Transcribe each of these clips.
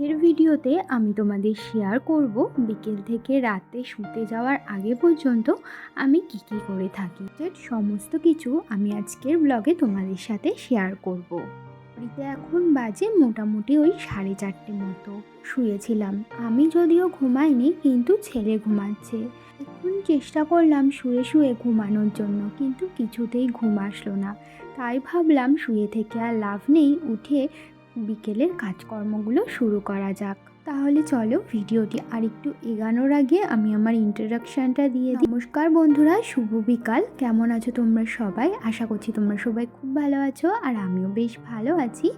আজকের ভিডিওতে আমি তোমাদের শেয়ার করব বিকেল থেকে রাতে শুতে যাওয়ার আগে পর্যন্ত আমি কি কি করে থাকি। সমস্ত কিছু আমি আজকের ব্লগে তোমাদের সাথে শেয়ার করব। ঘড়িতে এখন বাজে মোটামুটি ওই সাড়ে চারটে মতো। শুয়েছিলাম। আমি যদিও ঘুমাইনি, কিন্তু ছেলে ঘুমাচ্ছে। এখন চেষ্টা করলাম শুয়ে শুয়ে ঘুমানোর জন্য, কিন্তু কিছুতেই ঘুম আসলো না। তাই ভাবলাম শুয়ে থেকে আর লাভ নেই, উঠে বিকেলের কাজকর্মগুলো শুরু করা যাক। তাহলে চলো ভিডিওটি আর একটু এগানোর আগে আমি আমার ইন্ট্রোডাকশানটা দিয়ে দিই। নমস্কার বন্ধুরা, শুভ বিকাল। কেমন আছো তোমরা সবাই? আশা করছি তোমরা সবাই খুব ভালো আছো আর আমিও বেশ ভালো আছি।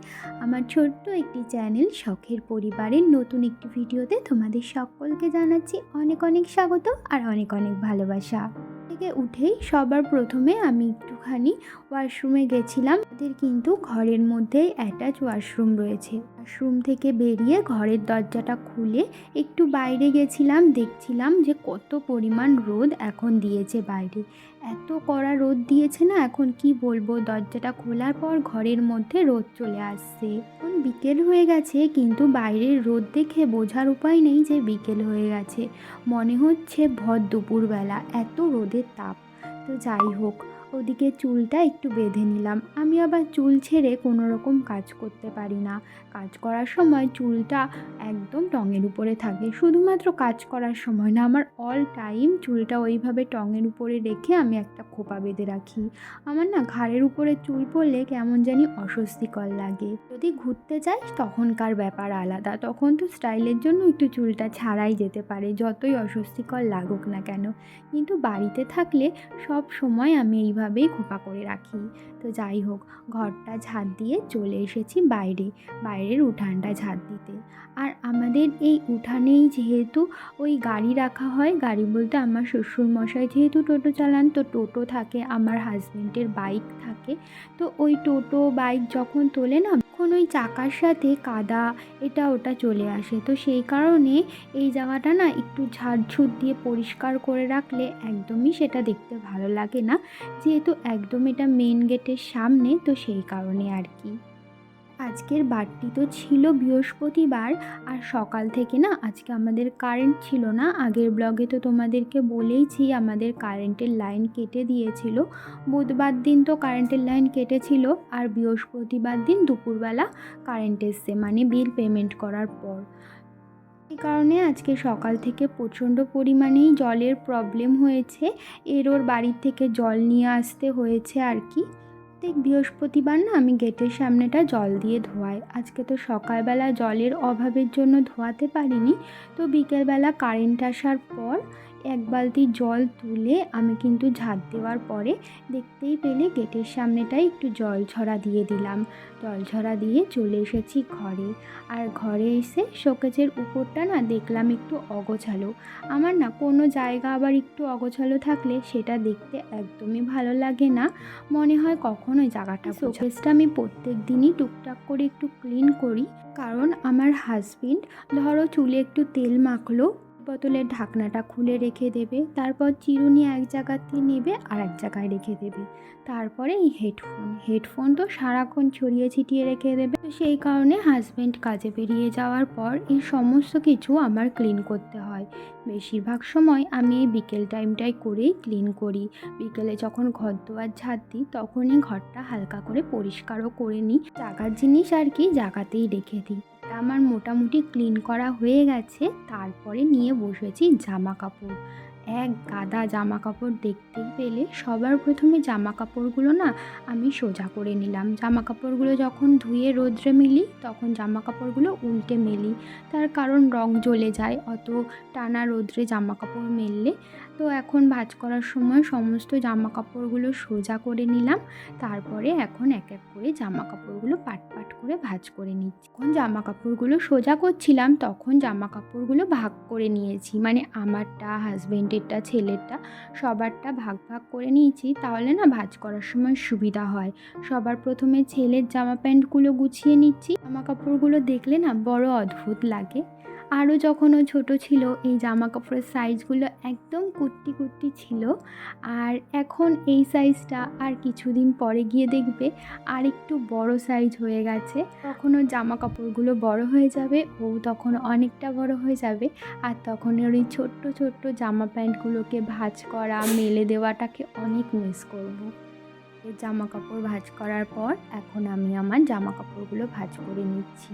আমার ছোট্ট একটি চ্যানেল শখের পরিবারের নতুন একটি ভিডিওতে তোমাদের সকলকে জানাচ্ছি অনেক অনেক স্বাগত আর অনেক অনেক ভালোবাসা। থেকে উঠেই সবার প্রথমে আমি একটুখানি ওয়াশরুমে গেছিলাম। ওদের কিন্তু ঘরের মধ্যেই অ্যাটাচ ওয়াশরুম রয়েছে। ওয়াশরুম থেকে বেরিয়ে ঘরের দরজাটা খুলে একটু বাইরে গেছিলাম, দেখছিলাম যে কত পরিমাণ রোদ এখন দিয়েছে বাইরে। এত কড়া রোদ দিয়েছে না, এখন কি বলব? দরজাটা খোলার পর ঘরের মধ্যে রোদ চলে আসছে। বিকেল হয়ে গেছে, কিন্তু বাইরের রোদ দেখে বোঝার উপায় নেই যে বিকেল হয়ে গেছে। মনে হচ্ছে ভর দুপুরবেলা, এত রোদের তাপ। তো যাই হোক ওদিকে চুলটা একটু বেঁধে নিলাম। আমি আবার চুল ছেড়ে কোনো রকম কাজ করতে পারি না। কাজ করার সময় চুলটা একদম টঙের উপরে থাকে। শুধুমাত্র কাজ করার সময় না, আমার অল টাইম চুলটা ওইভাবে টঙের উপরে রেখে আমি একটা খোপা বেঁধে রাখি। আমার না ঘাড়ের উপরে চুল পড়লে কেমন জানি অস্বস্তিকর লাগে। যদি ঘুরতে যাই, তখনকার ব্যাপার আলাদা। তখন তো স্টাইলের জন্য একটু চুলটা ছাড়াই যেতে পারে, যতই অস্বস্তিকর লাগুক না কেন। কিন্তু বাড়িতে থাকলে সব সময় আমি এইভাবেই খোপা করে রাখি। তো যাই হোক, ঘরটা ঝাড় দিয়ে চলে এসেছি বাইরে, বাইরের উঠানটা ঝাড় দিতে। আর আমাদের এই উঠানেই যেহেতু ওই গাড়ি রাখা হয়, গাড়ি বলতে আমার শ্বশুর মশাই যেহেতু টোটো চালান, তো টোটো থাকে, আমার হাজব্যান্ডের বাইক থাকে। তো ওই টোটো বাইক যখন তোলে না ওই চাকার সাথে কাদা এটা ওটা চলে আসে। তো সেই কারণে এই জায়গাটা না একটু ঝাড়ঝুট দিয়ে পরিষ্কার করে রাখলে একদমই সেটা দেখতে ভালো লাগে না। যেহেতু একদম এটা মেন গেটের সামনে তো সেই কারণে আর কি। আজকের বারটি তো ছিল বৃহস্পতিবার, আর সকাল থেকে না আজকে আমাদের কারেন্ট ছিল না। আগের ব্লগে তো তোমাদেরকে বলেইছি আমাদের কারেন্টের লাইন কেটে দিয়েছিল। বুধবার দিন তো কারেন্টের লাইন কেটেছিল, আর বৃহস্পতিবার দিন দুপুরবেলা কারেন্ট এসছে মানে বিল পেমেন্ট করার পর। এই কারণে আজকে সকাল থেকে প্রচণ্ড পরিমাণেই জলের প্রবলেম হয়েছে। এর ওর বাড়ির থেকে জল নিয়ে আসতে হয়েছে আর কি। প্রত্যেক বৃহস্পতিবার না আমি গেটের সামনেটা জল দিয়ে ধোয়াই। আজকে তো সকালবেলা জলের অভাবের জন্য ধোয়াতে পারিনি। তো বিকেলবেলা কারেন্ট আসার পর এক বালতি জল তুলে আমি কিন্তু ঝাঁট দেওয়ার পরে দেখতেই পেলে গেটের সামনেটাই একটু জল ছড়া দিয়ে দিলাম। জল ছড়া দিয়ে চলে এসেছি ঘরে। আর ঘরে এসে শোকেজের উপরটা না দেখলাম একটু অগোছালো। আমার না কোনো জায়গা আবার একটু অগোছালো থাকলে সেটা দেখতে একদমই ভালো লাগে না। মনে হয় কখন ওই জায়গাটা শোকেজটা আমি প্রত্যেক দিনই টুকটাক করে একটু ক্লিন করি। কারণ আমার হাজবেন্ড ধরো চুলে একটু তেল মাখলো বোতলের ঢাকনাটা খুলে রেখে দেবে, তারপর চিরুনি এক জায়গাতে নেবে আর এক জায়গায় রেখে দেবে। তারপরে এই হেডফোন হেডফোন তো সারাক্ষণ ছড়িয়ে ছিটিয়ে রেখে দেবে। তো সেই কারণে হাজব্যান্ড কাজে বেরিয়ে যাওয়ার পর এই সমস্ত কিছু আমার ক্লিন করতে হয়। বেশিরভাগ সময় আমি এই বিকেল টাইমটাই করেই ক্লিন করি। বিকেলে যখন ঘর দোয়ার ঝাড় দিই, তখনই ঘরটা হালকা করে পরিষ্কারও করে নিই। জাগার জিনিস আর কি জাগাতেই রেখে দিই। আমার মোটামুটি ক্লিন করা হয়ে গেছে। তারপরে নিয়ে বসেছি জামা কাপড় এক গাদা জামা কাপড় দেখতে পেলে সবার প্রথমে জামা কাপড়গুলো না আমি সোজা করে নিলাম। জামা কাপড়গুলো যখন ধুয়ে রোদ্রে মিলি তখন জামা কাপড়গুলো উল্টে মেলি। তার কারণ রং জ্বলে যায়, অত টানা রোদ্রে জামা কাপড় মেললে তো এখন ভাজ করার সময় সমস্ত জামা কাপড়গুলো সোজা করে নিলাম। তারপরে এখন এক এক করে জামা কাপড়গুলো পাট পাট করে ভাজ করে নিচ্ছি। যখন জামা কাপড়গুলো সোজা করছিলাম, তখন জামা কাপড়গুলো ভাগ করে নিয়েছি। মানে আমারটা হাজব্যান্ডেরটা ছেলেরটা সবারটা ভাগ ভাগ করে নিয়েছি। তাহলে না ভাজ করার সময় সুবিধা হয়। সবার প্রথমে ছেলের জামা প্যান্টগুলো গুছিয়ে নিচ্ছি। জামা কাপড়গুলো দেখলে না বড় অদ্ভুত লাগে। আরও যখন ও ছোটো ছিল, এই জামা কাপড়ের সাইজগুলো একদম কুর্তি কুর্তি ছিল। আর এখন এই সাইজটা আর কিছুদিন পরে গিয়ে দেখবে আর একটু বড় সাইজ হয়ে গেছে। তখন ওর জামা কাপড়গুলো বড় হয়ে যাবে, ও তখন অনেকটা বড় হয়ে যাবে। আর তখন ওর এই ছোট্ট ছোট্ট জামা প্যান্টগুলোকে ভাজ করা, মেলে দেওয়াটাকে অনেক মিস করব। জামা কাপড় ভাঁজ করার পর এখন আমি আমার জামা কাপড়গুলো ভাঁজ করে নিচ্ছি।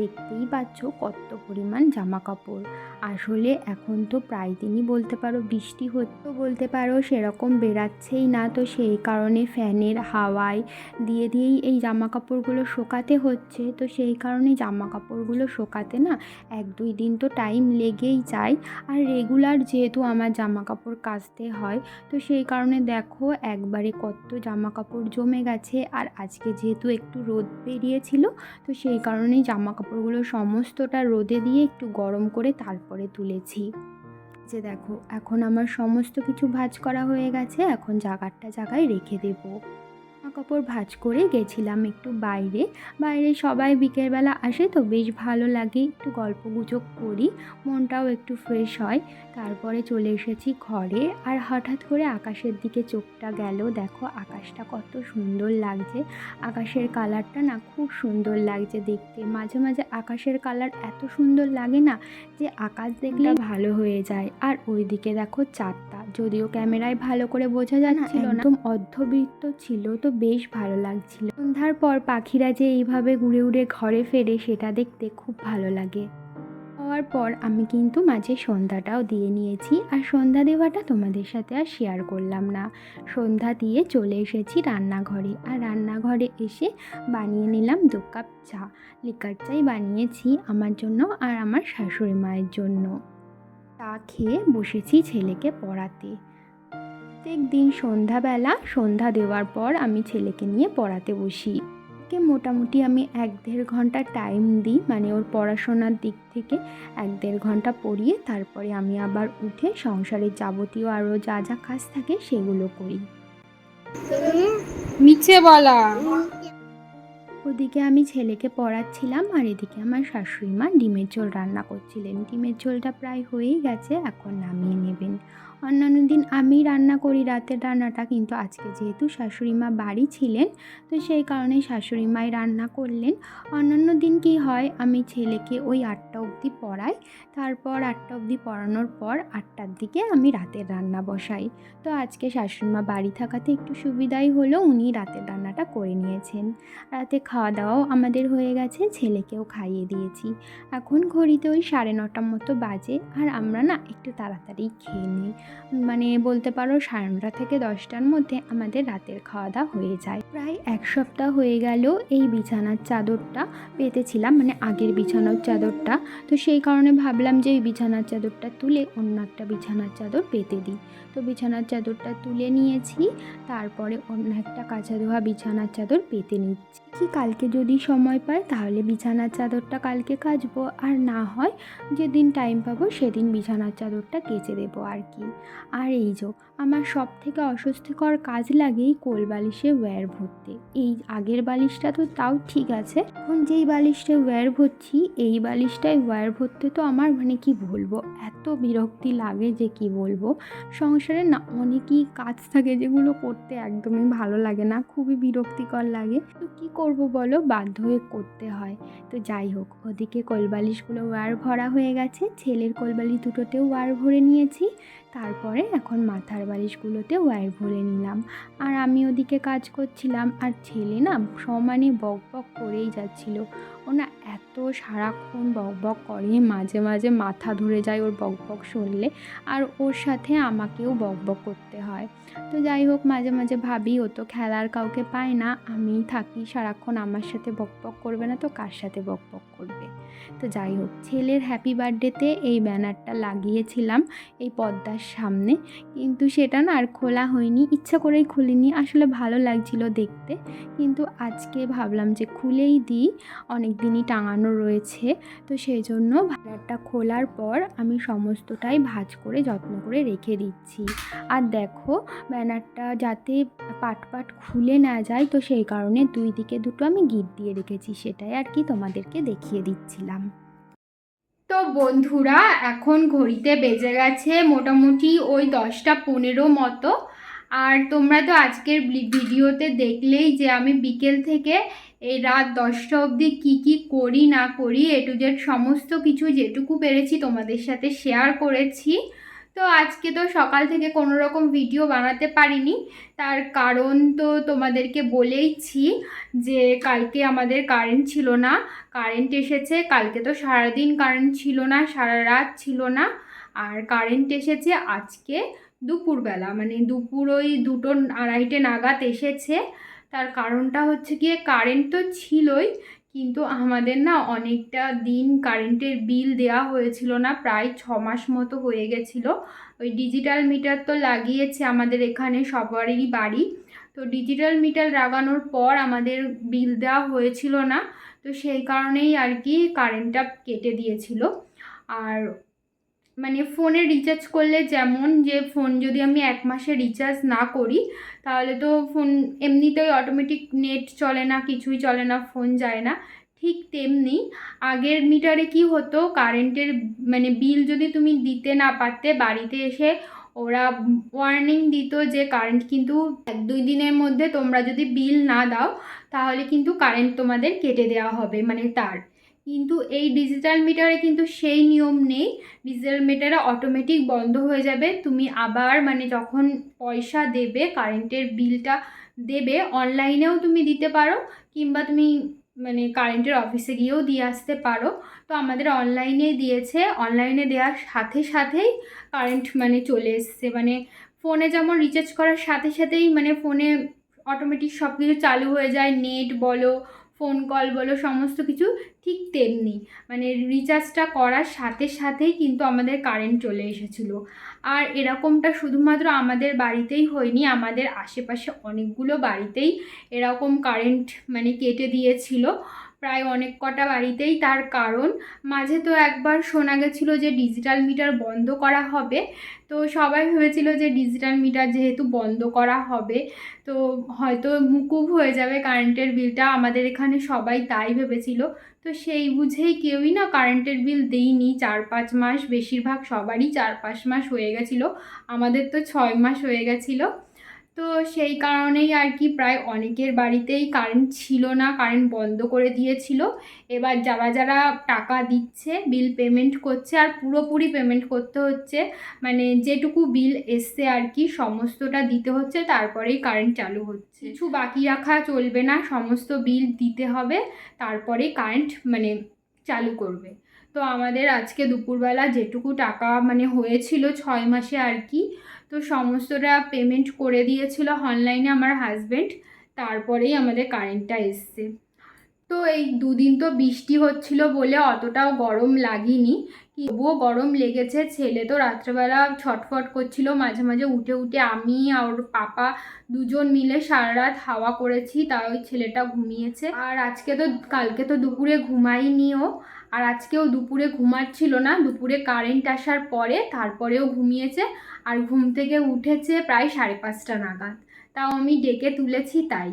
দেখতেই পাচ্ছ কত পরিমাণ জামা কাপড় আসলে এখন তো প্রায় দিনই বলতে পারো বৃষ্টি হতো বলতে পারো সেরকম বেরাচ্ছেই না। তো সেই কারণে ফ্যানের হাওয়ায় দিয়ে দিয়েই এই জামা কাপড়গুলো শোকাতে হচ্ছে। তো সেই কারণে জামা কাপড়গুলো শোকাতে না এক দুই দিন তো টাইম লেগেই যায়। আর রেগুলার যেহেতু আমার জামা কাপড় কাচতে হয়, তো সেই কারণে দেখো একবারে কত জামা কাপড় জমে গেছে। আর আজকে যেহেতু একটু রোদ বেরিয়েছিল, তো সেই কারণেই জামা কাপড়গুলো সমস্তটা রোদে দিয়ে একটু গরম করে তারপরে তুলেছি। যে দেখো, এখন আমার সমস্ত কিছু ভাজ করা হয়ে গেছে, এখন জাগারটা জায়গায় রেখে দেবো। কাপড় ভাঁজ করে গেছিলাম একটু বাইরে। বাইরে সবাই বিকেলবেলা আসে তো বেশ ভালো লাগে একটু গল্প গুজব করি মনটাও একটু ফ্রেশ হয়। তারপরে চলে এসেছি ঘরে আর হঠাৎ করে আকাশের দিকে চোখটা গেল। দেখো আকাশটা কত সুন্দর লাগছে। আকাশের কালারটা না খুব সুন্দর লাগছে দেখতে। মাঝে মাঝে আকাশের কালার এত সুন্দর লাগে না যে আকাশ দেখলে ভালো হয়ে যায়। আর ওইদিকে দেখো চাঁদটা। যদিও ক্যামেরায় ভালো করে বোঝা যাচ্ছিল না। একদম অর্ধবৃত্ত ছিল তো বেশ ভালো লাগছিল। সন্ধ্যার পর পাখিরা যে এইভাবে ঘুরে উড়ে ঘরে ফেরে সেটা দেখতে খুব ভালো লাগে। হওয়ার পর আমি কিন্তু মাঝে সন্ধ্যাটাও দিয়ে নিয়েছি আর সন্ধ্যা দেওয়াটা তোমাদের সাথে আর শেয়ার করলাম না। সন্ধ্যা দিয়ে চলে এসেছি রান্নাঘরে আর রান্নাঘরে এসে বানিয়ে নিলাম দু কাপ চা। লিকার চাই বানিয়েছি আমার জন্য আর আমার শাশুড়ি মায়ের জন্য। চা খেয়ে বসেছি ছেলেকে পড়াতে। প্রত্যেক দিন সন্ধ্যাবেলা সন্ধ্যা দেওয়ার পর আমি ছেলেকে নিয়ে পড়াতে বসি। ওকে মোটামুটি আমি এক দেড় ঘণ্টা টাইম দিই মানে ওর পড়াশোনার দিক থেকে এক দেড় ঘণ্টা পড়িয়ে তারপরে আমি আবার উঠে সংসারের যাবতীয় আরও যা যা কাজ থাকে সেগুলো করি। নিচে বলা। ওদিকে আমি ছেলেকে পড়াচ্ছিলাম আর এদিকে আমার শাশুড়ি মা ডিমের ঝোল রান্না করছিলেন। ডিমের ঝোলটা প্রায় হয়েই গেছে এখন নামিয়ে নেবেন। অন্যান্য দিন আমি রান্না করি, রাতের রান্নাটা কিন্তু আজকে যেহেতু শাশুড়ি মা বাড়ি ছিলেন, তো সেই কারণে শাশুড়ি মাই রান্না করলেন। অন্যান্য দিন কি হয়, আমি ছেলেকে ওই আটটা অবধি পড়াই, তারপর আটটা অবধি পড়ানোর পর আটটার দিকে আমি রাতের রান্না বসাই। তো আজকে শাশুড়ি মা বাড়ি থাকাতে একটু সুবিধাই হলো, উনি রাতের রান্নাটা করে নিয়েছেন। রাতে খাওয়া দাওয়াও আমাদের হয়ে গেছে, ছেলেকেও খাইয়ে দিয়েছি। এখন ঘড়িতে ওই সাড়ে নটার মতো বাজে, আর আমরা না একটু তাড়াতাড়ি খেয়ে নিই। মানে বলতে পারো সাড়ে নটা থেকে দশটার মধ্যে আমাদের রাতের খাওয়া দাওয়া হয়ে যায়। প্রায় এক সপ্তাহ হয়ে গেল এই বিছানার চাদরটা পেতেছিলাম মানে আগের বিছানার চাদরটা। তো সেই কারণে ভাবলাম যে এই বিছানার চাদরটা তুলে অন্য একটা বিছানার চাদর পেতে দিই। তো বিছানার চাদরটা তুলে নিয়েছি। তারপরে অন্য একটা কাঁচা ধোয়া বিছানার চাদর পেতে নিচ্ছি। কি কালকে যদি সময় পাই, তাহলে বিছানার চাদরটা কালকে কাচবো। আর না হয়, যেদিন টাইম পাবো সেদিন বিছানার চাদরটা কেচে দেবো আর কি। আর এই যো, আমার সব থেকে অস্বস্তিকর কাজ লাগে এই কোল বালিশে ওয়্যার ভরতে। এই আগের বালিশটা তো তাও ঠিক আছে। এখন যেই বালিশটা ওয়্যার ভরছি, এই বালিশটায় ওয়্যার ভরতে তো আমার মানে কি বলব? এত বিরক্তি লাগে যে কি বলব? সংসারে না অনেকই কাজ থাকে যেগুলো করতে একদমই ভালো লাগে না, খুবই বিরক্তিকর লাগে। তো কী করব বলো? বাধ্য হয়ে করতে হয়। তো যাই হোক, ওদিকে কোলবালিশগুলো ওয়ার ভরা হয়ে গেছে। ছেলের কোলবালিশ দুটোতেও ওয়ার ভরে নিয়েছি। তারপরে এখন মাথার বালিশগুলোতে ওয়্যার ভরে নিলাম। আর আমি ওদিকে কাজ করছিলাম, আর ছেলে না সমানে বক বক করেই যাচ্ছিল। ও না এত সারাক্ষণ বক বক করে, মাঝে মাঝে মাথা ধরে যায় ওর বক বক শুনলে, আর ওর সাথে আমাকেও বক বক করতে হয়। তো যাই হোক, মাঝে মাঝে ভাবি, ও তো খেলার কাউকে পায় না, আমি থাকি সারাক্ষণ আমার সাথে বক বক করবে না, তো কার সাথে বক বক করবে? তো যাই হোক, ছেলের হ্যাপি বার্থডেতে এই ব্যানারটা লাগিয়েছিলাম, এই পর্দার সামনে। কিন্তু সেটা না আর খোলা হয়নি। ইচ্ছা করেই খুলিনি। আসলে ভালো লাগছিল দেখতে। কিন্তু আজকে ভাবলাম যে খুলেই দিই। অনেক দিনই টাঙানো রয়েছে। তো সেই জন্য ব্যানারটা খোলার পর আমি সমস্তটাই ভাঁজ করে, যত্ন করে রেখে দিচ্ছি। আর দেখো, ব্যানারটা যাতে পাট পাট খুলে না যায়, তো সেই কারণে দুই দিকে দুটো আমি গিট দিয়ে রেখেছি। সেটাই আর কি তোমাদেরকে দেখিয়ে দিচ্ছিলাম। তো বন্ধুরা, এখন ঘড়িতে বেজে গেছে মোটামুটি ওই দশটা পনেরো মতো। আর তোমরা তো আজকের ভিডিওতে দেখলেই যে আমি বিকেল থেকে এই রাত দশটা অবধি কী কী করি, না করি, এ টু জেড সমস্ত কিছু যেটুকু পেরেছি তোমাদের সাথে শেয়ার করেছি। তো আজকে তো সকাল থেকে কোনো রকম ভিডিও বানাতে পারিনি। তার কারণ তো তোমাদেরকে বলেইছি যে কালকে আমাদের কারেন্ট ছিল না। কারেন্ট এসেছে, কালকে তো সারাদিন কারেন্ট ছিল না, সারা রাত ছিল না। আর কারেন্ট এসেছে আজকে দুপুরবেলা মানে দুপুর ওই দুটো আড়াইটে নাগাদ এসেছে। তার কারণটা হচ্ছে গিয়ে কারেন্ট তো ছিলই কিন্তু আমাদের না অনেকটা দিন কারেন্টের বিল দেওয়া হয়েছিল না, প্রায় ছ মাস মতো হয়ে গেছিল। ওই ডিজিটাল মিটার তো লাগিয়েছে আমাদের এখানে সবারই বাড়ি। তো ডিজিটাল মিটার লাগানোর পর আমাদের বিল দেওয়া হয়েছিল না, তো সেই কারণেই আর কি কারেন্টটা কেটে দিয়েছিল। আর মানে ফোনে রিচার্জ করলে যেমন যে ফোন যদি আমি এক মাসে রিচার্জ না করি, তাহলে তো ফোন এমনিতেই অটোমেটিক নেট চলে না, কিছুই চলে না, ফোন যায় না। ঠিক তেমনি আগের মিটারে কি হতো? কারেন্টের মানে বিল যদি তুমি দিতে না পারতে বাড়িতে এসে, ওরা ওয়ার্নিং দিত যে কারেন্ট কিন্তু এক দুই দিনের মধ্যে তোমরা যদি বিল না দাও, তাহলে কিন্তু কারেন্ট তোমাদের কেটে দেওয়া হবে মানে তার। কিন্তু এই ডিজিটাল মিটারে কিন্তু সেই নিয়ম নেই। ডিজিটাল মিটারে অটোমেটিক বন্ধ হয়ে যাবে। তুমি আবার মানে যখন পয়সা দেবে কারেন্টের বিলটা দেবে অনলাইনেও তুমি দিতে পারো কিংবা তুমি মানে কারেন্টের অফিসে গিয়েও দিয়ে আসতে পারো। তো আমাদের অনলাইনে দিয়েছে। অনলাইনে দেওয়ার সাথে সাথেই কারেন্ট মানে চলে এসছে। মানে ফোনে যেমন রিচার্জ করার সাথে সাথেই মানে ফোনে অটোমেটিক সব কিছু চালু হয়ে যায়। নেট বলো ফোন কল বলো, সমস্ত কিছু ঠিক তেমনি। মানে রিচার্জটা করার সাথে সাথেই কিন্তু আমাদের কারেন্ট চলে এসেছিল। আর এরকমটা শুধুমাত্র আমাদের বাড়িতেই হয়নি, আমাদের আশেপাশে অনেকগুলো বাড়িতেই এরকম কারেন্ট মানে কেটে দিয়েছিল। প্রায় অনেক কটা বাড়িতেই তার কারণ। মাঝে তো একবার শোনা গেছিল যে ডিজিটাল মিটার বন্ধ করা হবে। তো সবাই ভেবেছিল যে ডিজিটাল মিটার যেহেতু বন্ধ করা হবে, তো হয়তো মুকুব হয়ে যাবে কারেন্টের বিলটা আমাদের এখানে সবাই তাই ভেবেছিল। তো সেই বুঝেই কেউই না কারেন্টের বিল দেইনি চার পাঁচ মাস, বেশিরভাগ সবারই চার পাঁচ মাস হয়ে গেছিল। আমাদের তো ছয় মাস হয়ে গেছিল। তো সেই কারণেই আর কি প্রায় অনেকের বাড়িতেই কারেন্ট ছিল না কারেন্ট বন্ধ করে দিয়েছিল। এবার যারা যারা টাকা দিচ্ছে বিল পেমেন্ট করছে আর পুরোপুরি পেমেন্ট করতে হচ্ছে মানে যেটুকু বিল এসছে আর কি সমস্তটা দিতে হচ্ছে, তারপরেই কারেন্ট চালু হচ্ছে। কিছু বাকি রাখা চলবে না, সমস্ত বিল দিতে হবে, তারপরেই কারেন্ট মানে চালু করবে। তো আমাদের আজকে দুপুরবেলা যেটুকু টাকা মানে হয়েছিল ছয় মাসে আর কি তো সমস্তটা পেমেন্ট করে দিয়েছিল অনলাইনে আমার হাজব্যান্ড তারপরেই আমাদের কারেন্টটা এসছে। তো এই দুদিন তো বৃষ্টি হচ্ছিল বলে অতটাও গরম লাগেনি, তবুও গরম লেগেছে। ছেলে তো রাত্রেবেলা ছটফট করছিল, মাঝে মাঝে উঠে উঠে আমি আর পাপা দুজন মিলে সারা রাত হাওয়া করেছি, তাই ওই ছেলেটা ঘুমিয়েছে। আর আজকে তো, কালকে তো দুপুরে ঘুমাইনিও। আর আজকেও দুপুরে ঘুমাচ্ছিল না, দুপুরে কারেন্ট আসার পরে তারপরেও ঘুমিয়েছে আর ঘুম থেকে উঠেছে প্রায় সাড়ে পাঁচটা নাগাদ। তাও আমি ডেকে তুলেছি তাই।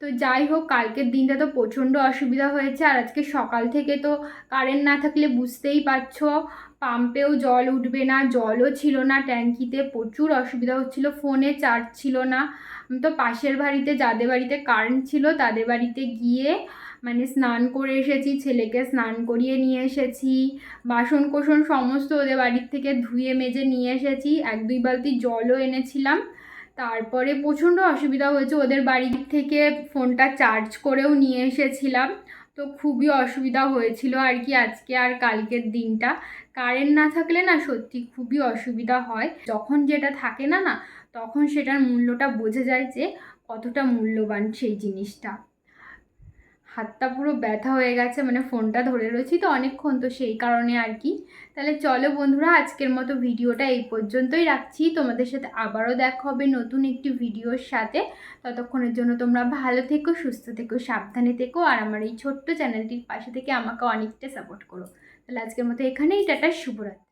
তো যাই হোক, কালকের দিনটা তো প্রচণ্ড অসুবিধা হয়েছে আর আজকে সকাল থেকে তো কারেন্ট না থাকলে বুঝতেই পারছ পাম্পেও জল উঠবে না, জলও ছিল না ট্যাঙ্কিতে, প্রচুর অসুবিধা হচ্ছিল, ফোনে চার্জ ছিল না। তো পাশের বাড়িতে, যাদের বাড়িতে কারেন্ট ছিল তাদের বাড়িতে গিয়ে মানে স্নান করে এসেছি, ছেলেকে স্নান করিয়ে নিয়ে এসেছি বাসন কোসন সমস্ত ওদের বাড়ির থেকে ধুয়ে মেজে নিয়ে এসেছি, এক দুই বালতি জলও এনেছিলাম। তারপরে প্রচণ্ড অসুবিধা হয়েছে, ওদের বাড়ি থেকে ফোনটা চার্জ করেও নিয়ে এসেছিলাম। তো খুবই অসুবিধা হয়েছিল আর কি আজকে আর কালকের দিনটা। কারেন্ট না থাকলে না সত্যি খুবই অসুবিধা হয়। যখন যেটা থাকে না না, তখন সেটার মূল্যটা বোঝা যায় যে কতটা মূল্যবান সেই জিনিসটা। হাতটা পুরো ব্যথা হয়ে গেছে মানে ফোনটা ধরে রয়েছি তো অনেকক্ষণ তো সেই কারণে আর কি। তাহলে চলো বন্ধুরা, আজকের মতো ভিডিওটা এই পর্যন্তই রাখছি। তোমাদের সাথে আবারও দেখা হবে নতুন একটি ভিডিওর সাথে। ততক্ষণের জন্য তোমরা ভালো থেকো, সুস্থ থেকো, সাবধানে থেকো, আর আমার এই ছোট্ট চ্যানেলটির পাশে থেকে আমাকে অনেকটা সাপোর্ট করো। তাহলে আজকের মতো এখানেই, টাটা, শুভরাত্রি।